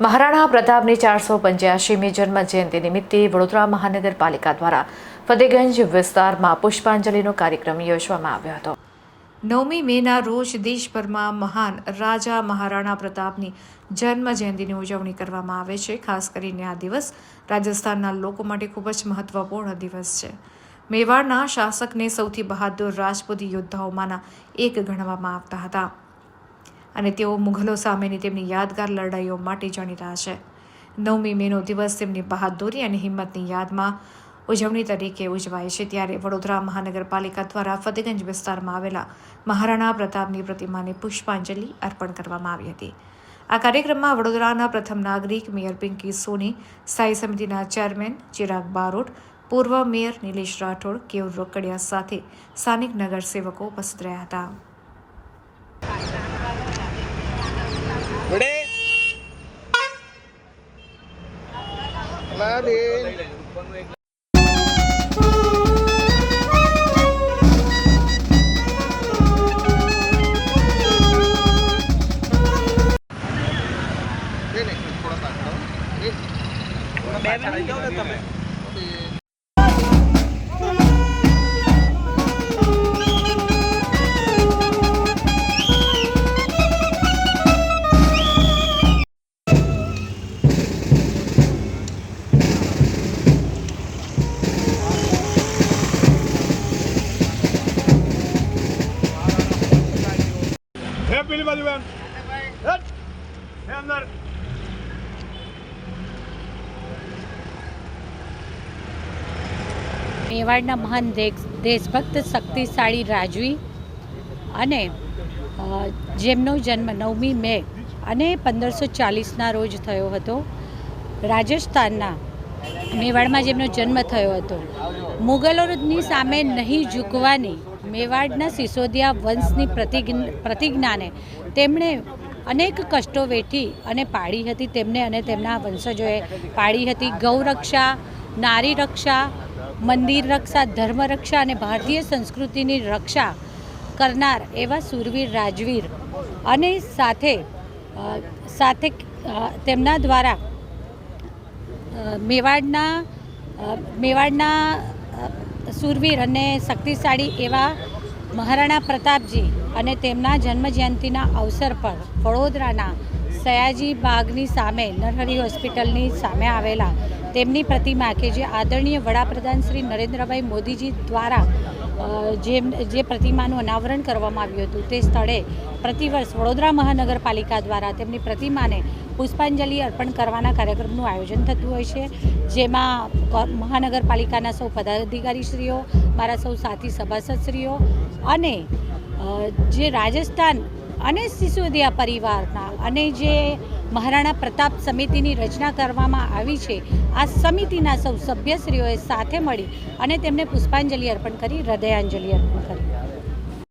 મહારાણા પ્રતાપની ચારસો પંચ્યાસીમી જન્મ જયંતિ નિમિત્તે વડોદરા મહાનગરપાલિકા દ્વારા ફતેગંજ વિસ્તારમાં પુષ્પાંજલિનો કાર્યક્રમ યોજવામાં આવ્યો હતો. નવમી મેના રોજ દેશભરમાં મહાન રાજા મહારાણા પ્રતાપની જન્મ જયંતિની ઉજવણી કરવામાં આવે છે. ખાસ કરીને આ દિવસ રાજસ્થાનના લોકો માટે ખૂબ જ મહત્વપૂર્ણ દિવસ છે. મેવાડના શાસકને સૌથી બહાદુર રાજપૂત યોદ્ધાઓમાંના એક ગણવામાં આવતા હતા. અને તેઓ મુઘલો સામેની તેમની યાદગાર લડાઈઓ માટે જાણીતા છે. નવમી મેનો દિવસ તેમની બહાદુરી અને હિંમતની યાદમાં ઉજવણી તરીકે ઉજવાય છે ત્યારે વડોદરા મહાનગરપાલિકા દ્વારા ફતેગંજ વિસ્તારમાં આવેલા મહારાણા પ્રતાપની પ્રતિમાને પુષ્પાંજલિ અર્પણ કરવામાં આવી હતી. આ કાર્યક્રમમાં વડોદરાના પ્રથમ નાગરિક મેયર પિંકી સોની, સ્થાયી સમિતિના ચેરમેન ચિરાગ બારોટ, પૂર્વ મેયર નિલેશ રાઠોડ કેવ રોકડિયા સાથે સ્થાનિક નગરસેવકો ઉપસ્થિત રહ્યા હતા. Ready? Ready. નહીં, નહીં, થોડા પાછળ આવો. એક. પાછળ આવી જાઓ ને તમે. હે પેલી બાજુ બેન. હે અંદર. મેવાડના મહાન દેશ દેશભક્ત શક્તિશાળી રાજવી અને જેમનો જન્મ નવમી મે અને પંદરસો ચાલીસના રોજ થયો હતો. રાજસ્થાનના મેવાડમાં જેમનો જન્મ થયો હતો. મુગલોની સામે નહીં ઝૂકવાની મેવાડના સિસોદિયા વંશની પ્રતિજ્ઞ, પ્રતિજ્ઞાને તેમણે અનેક કષ્ટો વેઠી અને પાડી હતી તેમને અને તેમના વંશજોએ પાડી હતી ગૌરક્ષા નારી રક્ષા મંદિર રક્ષા ધર્મ રક્ષા અને ભારતીય સંસ્કૃતિની રક્ષા કરનાર એવા સુરવીર, રાજવીર અને સાથે સાથે તેમના દ્વારા મેવાડના મેવાડના શૂરવીર અને શક્તિશાળી એવા મહારાણા પ્રતાપજી અને તેમના જન્મજયંતિના અવસર પર વડોદરાના સયાજી બાગની સામે, નરહરી હોસ્પિટલની સામે આવેલા તેમની પ્રતિમા કે જે આદરણીય વડાપ્રધાન શ્રી નરેન્દ્રભાઈ મોદીજી દ્વારા જેમ, જે પ્રતિમાનું અનાવરણ કરવામાં આવ્યું હતું તે સ્થળે પ્રતિવર્ષ વડોદરા મહાનગરપાલિકા દ્વારા તેમની પ્રતિમાને પુષ્પાંજલિ અર્પણ કરવાના કાર્યક્રમનું આયોજન થતું હોય છે, જેમાં મહાનગરપાલિકાના સૌ પદાધિકારીશ્રીઓ, મારા સૌ સાથી સભાસદશ્રીઓ અને જે રાજસ્થાન અને સિસોદિયા પરિવારના અને જે મહારાણા પ્રતાપ સમિતિની રચના કરવામાં આવી છે, આ સમિતિના સૌ સભ્યશ્રીઓએ સાથે મળી અને તેમને પુષ્પાંજલિ અર્પણ કરી, હૃદયાંજલિ અર્પણ કરી.